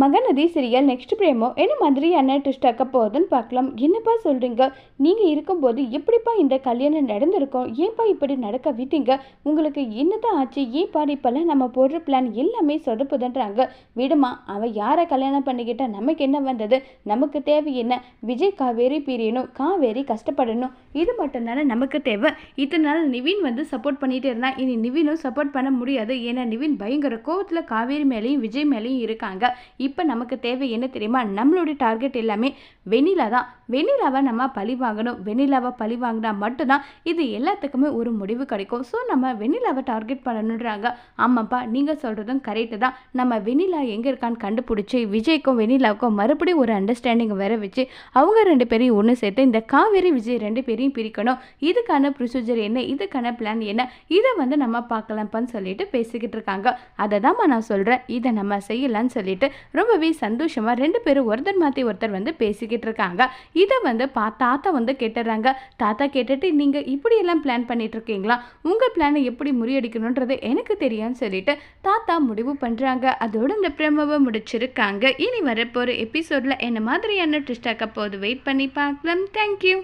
Mahanadi serial next பிரேமோ? என்ன மாதிரியான twist ஆக்க போகுதுன்னு பார்க்கலாம். என்னப்பா சொல்கிறீங்க நீங்கள் இருக்கும்போது எப்படிப்பா இந்த கல்யாணம் நடந்திருக்கும்? ஏன்ப்பா இப்படி நடக்க விட்டீங்க? உங்களுக்கு என்னதான் ஆச்சு? ஏன்ப்பா இப்போல்லாம் நம்ம போடுற பிளான் எல்லாமே சொதப்புதுன்றாங்க. விடுமா அவள் யாரை கல்யாணம் பண்ணிக்கிட்டா நமக்கு என்ன வந்தது? நமக்கு தேவை என்ன? விஜய் காவேரி பிரியணும் காவேரி கஷ்டப்படணும். இது மட்டும்தானே நமக்கு தேவை. இத்தனை நாள் நிவின் வந்து சப்போர்ட் பண்ணிட்டு இருந்தா இனி நிவினும் சப்போர்ட் பண்ண முடியாது. ஏன்னா நிவின் பயங்கர கோவத்தில் காவேரி மேலேயும் விஜய் மேலேயும் இருக்காங்க. இப்போ நமக்கு தேவை என்ன தெரியுமா? நம்மளுடைய டார்கெட் எல்லாமே வெண்ணிலா தான். வெண்ணிலாவை நம்ம பழி வாங்கணும். வெண்ணிலாவை பழி வாங்கினா மட்டும்தான் இது எல்லாத்துக்குமே ஒரு முடிவு கிடைக்கும். ஸோ நம்ம வெண்ணிலாவை டார்கெட் பண்ணணுன்றாங்க ஆமாப்பா நீங்கள் சொல்கிறதும் கரெக்டு தான். நம்ம வெண்ணிலா எங்கே இருக்கான்னு கண்டுபிடிச்சி விஜய்க்கும் வெண்ணிலாவுக்கும் மறுபடியும் ஒரு அண்டர்ஸ்டாண்டிங் வர வச்சு அவங்க ரெண்டு பேரையும் ஒன்று சேர்த்து இந்த காவேரி விஜய் ரெண்டு பேரையும் பிரிக்கணும். இதுக்கான ப்ரொசீஜர் என்ன? இதுக்கான பிளான் என்ன? இதை வந்து நம்ம பார்க்கலாம்ப்பான்னு சொல்லிட்டு பேசிக்கிட்டு இருக்காங்க. அதை தான்மா நான் சொல்கிறேன் இதை நம்ம செய்யலாம்னு சொல்லிட்டு ரொம்பவே சந்தோஷமாக ரெண்டு பேரும் ஒருத்தர் மாற்றி ஒருத்தர் வந்து பேசிக்கிட்டு இருக்காங்க. இதை வந்து பா தாத்தா வந்து கேட்டுடுறாங்க தாத்தா கேட்டுட்டு நீங்கள் இப்படியெல்லாம் பிளான் பண்ணிட்டு இருக்கீங்களா? உங்கள் பிளானை எப்படி முறியடிக்கணுன்றது எனக்கு தெரியும்னு சொல்லிட்டு தாத்தா முடிவு பண்ணுறாங்க அதோட இந்த பிரமவை முடிச்சிருக்காங்க. இனி வரப்போகிற எபிசோடில் என்ன மாதிரியான ட்விஸ்ட் ஆக்க போகுது? வெயிட் பண்ணி பார்க்கலாம். தேங்க்யூ